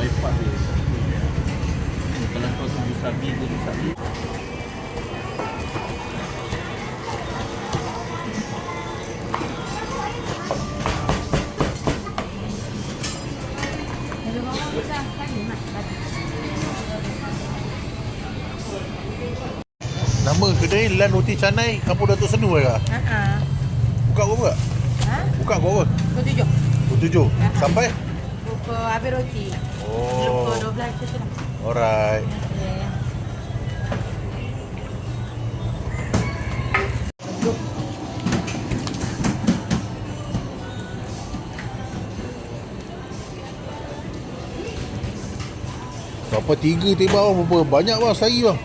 bypass dia. Kalau kau tuju sabi, tuju sabi. Nama kedai Lan Roti Canai Kampung Datuk Senu ke? Ha Buka pukul berapa? Ha? Buka pukul berapa? Pukul tujuh. Pukul tujuh Sampai? Pukul habis roti. Oh Pukul lah. Alright Okay. Berapa tiga tiba bang Berapa banyak bang sehari bang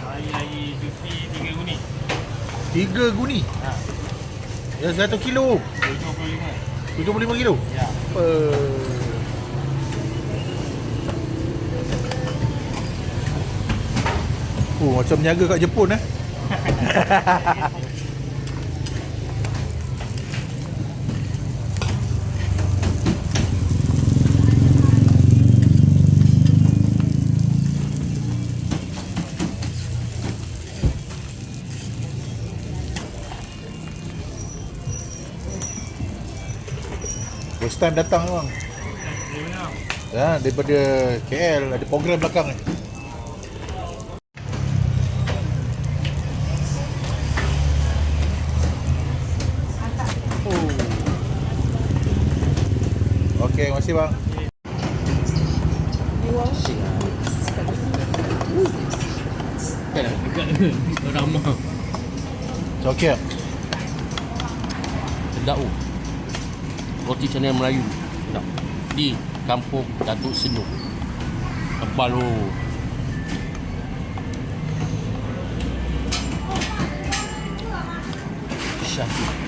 Hari-hari cuti tiga guni. Tiga guni Ha, Ya satu kilo 75. 75 kilo Ya. Apa Oh macam niaga kat Jepun eh? First time datang bang. Ya, daripada KL ada program belakang ni. Okey, terima kasih bang. Kan dekat ramah. Okey. Sedap oh. Roti canai Melayu. Sedap. Di kampung Datuk Senu. Tebal oh. Syahid.